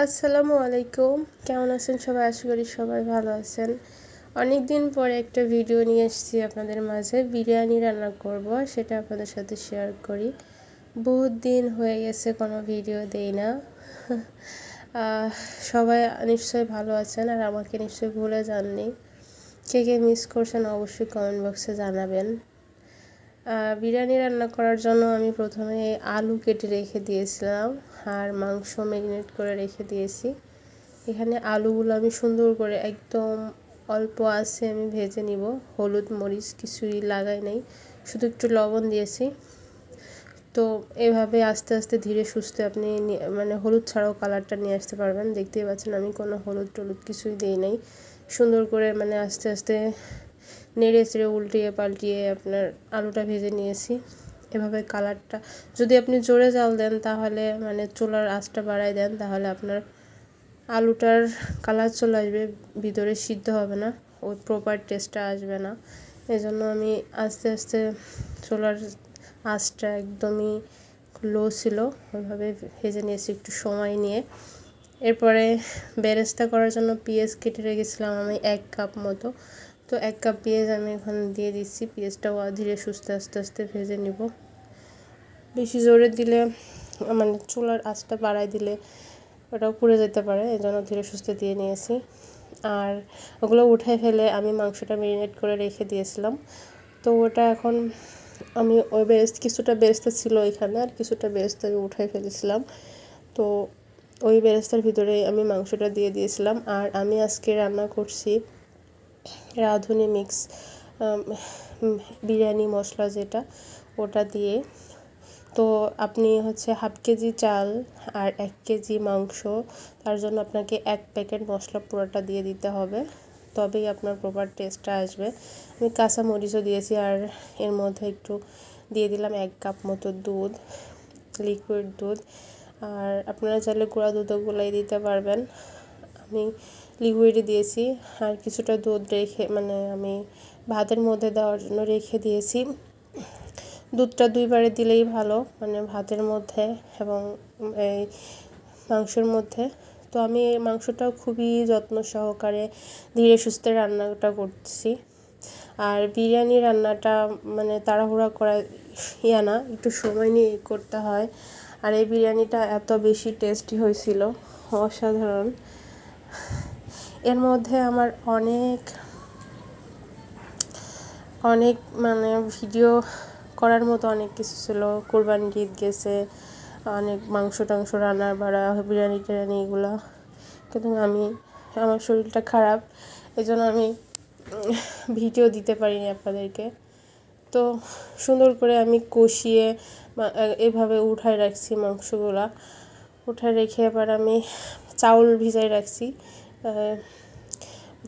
আসসালামু আলাইকুম। কেমন আছেন সবাই? আশা করি সবাই ভালো আছেন। অনেক দিন পরে একটা ভিডিও নিয়ে এসেছি আপনাদের মাঝে। বিরিয়ানি রান্না করব, সেটা আপনাদের সাথে শেয়ার করি। বহুত দিন হয়ে গেছে, কোনো ভিডিও দেই না। সবাই নিশ্চয়ই ভালো আছেন, আর আমাকে নিশ্চয়ই ভুলে যাননি। কে কে মিস করছেন অবশ্যই কমেন্ট বক্সে জানাবেন। বিরিয়ানি রান্না করার জন্য আমি প্রথমে আলু কেটে রেখে দিয়েছিলাম। আর মাংস ম্যারিনেট করে রেখে দিয়েছি। এখানে আলুগুলো আমি সুন্দর করে একদম অল্প আছে আমি ভেজে নিব। হলুদ মরিচ কিছুই লাগাই নাই, শুধু একটু লবণ দিয়েছি। তো এভাবে আস্তে আস্তে ধীরে সুস্থে আপনি মানে হলুদ ছাড়াও কালারটা নিয়ে আসতে পারবেন। দেখতেই পাচ্ছেন আমি কোনো হলুদ টলুদ কিছুই দিই নাই। সুন্দর করে মানে আস্তে আস্তে নেড়ে চেড়ে উল্টিয়ে পাল্টিয়ে আপনার আলুটা ভেজে নিয়েছি। এভাবে কালারটা। যদি আপনি জোরে জাল দেন তাহলে মানে চুলার আঁচটা বাড়াই দেন, তাহলে আপনার আলুটার কালার চলে আসবে, ভিতরে সিদ্ধ হবে না, ওই প্রপার টেস্টটা আসবে না। এই জন্য আমি আস্তে আস্তে চুলার আঁচটা একদমই লো ছিল, ওইভাবে ভেজে নিয়েছি একটু সময় নিয়ে। এরপরে বেরেস্তা করার জন্য পেঁয়াজ কেটে রেখেছিলাম আমি এক কাপ মতো। তো এক কাপ পেঁয়াজ আমি এখন দিয়ে দিচ্ছি। পেঁয়াজটাও ধীরে সুস্থে, আস্তে আস্তে ভেজে নিব। বেশি জোরে দিলে মানে চুলার আঁচটা বাড়াই দিলে ওটাও পুড়ে যেতে পারে এই জন্য ধীরে সুস্থে দিয়ে নিয়েছি। আর ওগুলো উঠে ফেলে আমি মাংসটা মেরিনেট করে রেখে দিয়েছিলাম। তো ওটা এখন আমি ওই বেস্ট কিছুটা বেরেস্তা ছিল এখানে, আর কিছুটা বেরেস্তা আমি উঠাই ফেলেছিলাম। তো ওই বেরেস্তার ভিতরে আমি মাংসটা দিয়ে দিয়েছিলাম। আর আমি আজকে রান্না করছি রাঁধুনি মিক্স বিরিয়ানি মশলা যেটা, ওটা দিয়ে। তো আপনি হচ্ছে হাফ কেজি চাল আর এক কেজি মাংস, তার জন্য আপনাকে এক প্যাকেট মশলা পুরোটা দিয়ে দিতে হবে। তবেই আপনার প্রপার টেস্টটা আসবে। আমি কাঁচা মরিচও দিয়েছি আর এর মধ্যে একটু দিয়ে দিলাম এক কাপ মতো দুধ লিকুইড দুধ। আর আপনারা চাইলে গুঁড়া দুধও গুলাই দিতে পারবেন। আমি লিকুইডে দিয়েছি আর কিছুটা দুধ রেখে মানে আমি ভাতের মধ্যে দেওয়ার জন্য রেখে দিয়েছি। দুধটা দুইবারে দিলেই ভালো মানে ভাতের মধ্যে এবং এই মাংসের মধ্যে। তো আমি মাংসটাও খুবই যত্ন সহকারে ধীরে সুস্থে রান্নাটা করতেছি আর বিরিয়ানি রান্নাটা মানে তাড়াহুড়া করা ইয়া না, একটু সময় নিয়ে করতে হয়। আর এই বিরিয়ানিটা এত বেশি টেস্টি হয়েছিল, অসাধারণ। এর মধ্যে আমার অনেক অনেক মানে ভিডিও করার মতো অনেক কিছু ছিল। কোরবানি ঈদ গেছে, অনেক মাংস টাংস রান্না বাড়া, বিরিয়ানি টিরিয়ানি এগুলো। কিন্তু আমি, আমার শরীরটা খারাপ এই জন্য আমি ভিডিও দিতে পারিনি আপনাদেরকে। তো সুন্দর করে আমি কষিয়ে এভাবে উঠায় রাখছি মাংসগুলা। উঠায় রেখে এবার আমি চাউল ভিজাই রাখছি।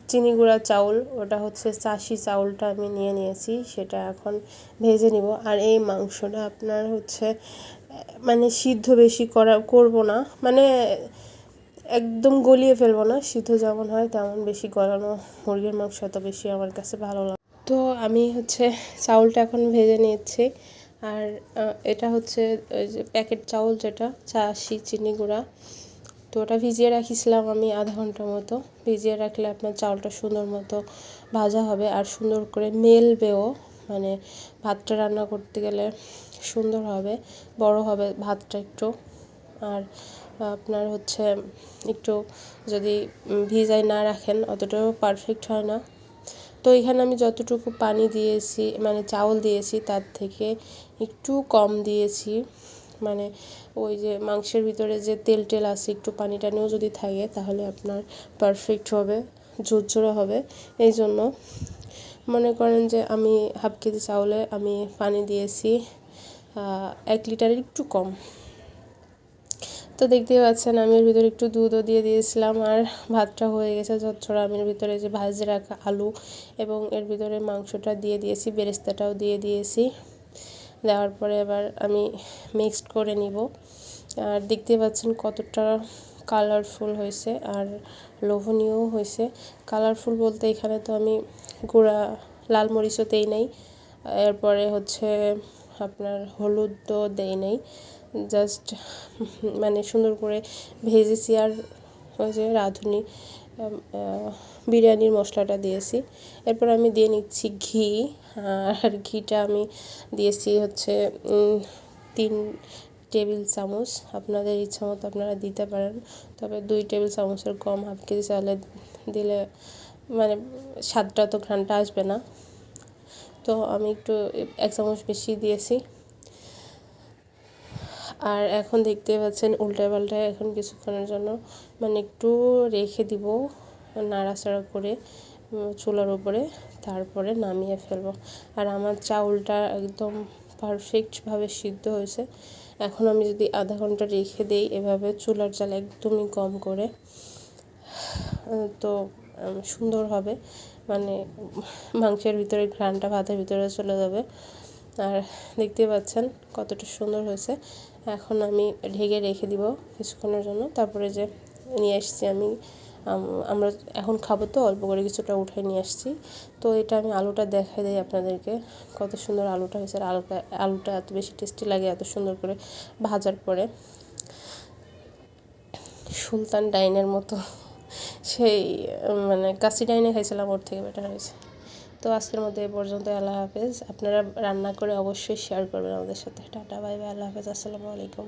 চিনি গুঁড়া চাউল, ওটা হচ্ছে চাষি চাউলটা আমি নিয়ে নিয়েছি, সেটা এখন ভেজে নিব। আর এই মাংসটা আপনার হচ্ছে মানে সিদ্ধ বেশি করা, করব না মানে একদম গলিয়ে ফেলব না, সিদ্ধ যেমন হয় তেমন বেশি গলানো মুরগির মাংস এত বেশি আমার কাছে ভালো লাগে তো আমি হচ্ছে চাউলটা এখন ভেজে নিচ্ছি, আর এটা হচ্ছে ওই যে প্যাকেট চাউল যেটা, চাষি চিনি গুঁড়া। তো ওটা ভিজিয়ে রাখিছিলাম আমি আধা ঘণ্টার মতো। ভিজিয়ে রাখলে আপনার চাউলটা সুন্দর মতো ভাজা হবে আর সুন্দর করে মেলবেও। মানে ভাতটা রান্না করতে গেলে সুন্দর হবে, বড় হবে ভাতটা একটু। আর আপনার হচ্ছে একটু যদি ভিজাই না রাখেন অতটাও পারফেক্ট হয় না। তো এখানে আমি যতটুকু পানি দিয়েছি মানে চাউল দিয়েছি, তার থেকে একটু কম দিয়েছি। মানে ওই যে মাংসের ভিতরে যে তেল টেল আছে, একটু পানি টানিও যদি থাকে, তাহলে আপনার পারফেক্ট হবে, ঝুরঝুরে হবে। এই জন্য মনে করেন যে আমি হাফ কেজি চাউলে আমি পানি দিয়েছি এক লিটারের একটু কম। তো দেখতেই পাচ্ছেন আমি এর ভিতরে একটু দুধও দিয়ে দিয়েছিলাম, আর ভাতটা হয়ে গেছে ঝরঝরা। আমি এর ভিতরে যে ভাজে রাখা আলু এবং এর ভিতরে মাংসটা দিয়ে দিয়েছি, বেরেস্তাটাও দিয়ে দিয়েছি। দেওয়ার পরে এবার আমি মিক্সড করে নিব। আর দেখতে পাচ্ছেন কতটা কালারফুল হয়েছে আর লোভনীয়ও হয়েছে। কালারফুল বলতে এখানে তো আমি গুঁড়া, লাল মরিচও দেই নাই। এরপরে হচ্ছে আপনার হলুদও দেই নাই। জাস্ট মানে সুন্দর করে ভেজেছি আর ওই যে রাঁধুনি। বিরিয়ানির মশলাটা দিয়েছি। এরপর আমি দিয়ে নিচ্ছি ঘি, আর ঘিটা আমি দিয়েছি হচ্ছে তিন টেবিল চামচ। আপনাদের ইচ্ছা মতো আপনারা দিতে পারেন, তবে দুই টেবিল চামচের কম। হাফ কেজি চালে দিলে মানে স্বাদটা তো ঘ্রানটা আসবে না। তো আমি একটু এক চামচ বেশি দিয়েছি। আর এখন দেখতে পাচ্ছেন উল্টে পাল্টায় এখন কিছুক্ষণের জন্য। মানে একটু রেখে দিব নাড়াচাড়া করে চুলার উপরে, তারপরে নামিয়ে ফেলব। আর আমার চাউলটা একদম পারফেক্টভাবে সিদ্ধ হয়েছে। এখন আমি যদি আধা ঘণ্টা রেখে দেই, এভাবে চুলার চাল একদমই কম করে, তো সুন্দর হবে। মানে মাংসের ভিতরে ঘ্রানটা ভাতের ভিতরে চলে যাবে। আর দেখতে পাচ্ছেন কতটা সুন্দর হয়েছে। এখন আমি ঢেকে রেখে দিব কিছুক্ষণের জন্য। তারপরে যে নিয়ে এসছি আমি আমরা এখন খাব তো, অল্প করে কিছুটা উঠে নিয়ে আসছি। তো এটা আমি আলুটা দেখাই দিই আপনাদেরকে, কত সুন্দর আলুটা হয়েছে। আর আলুটা আলুটা এত বেশি টেস্টি লাগে, এত সুন্দর করে ভাজার পরে। সুলতান ডাইনের মতো, সেই মানে কাশি ডাইনে খাইছিলাম ওর থেকে বেটার হয়েছে। তো আজকের মধ্যে এ পর্যন্ত, আল্লাহ হাফেজ। আপনারা রান্না করে অবশ্যই শেয়ার করবেন আমাদের সাথে। টাটা, বাই বাই, আল্লাহ হাফেজ। আসসালামু আলাইকুম।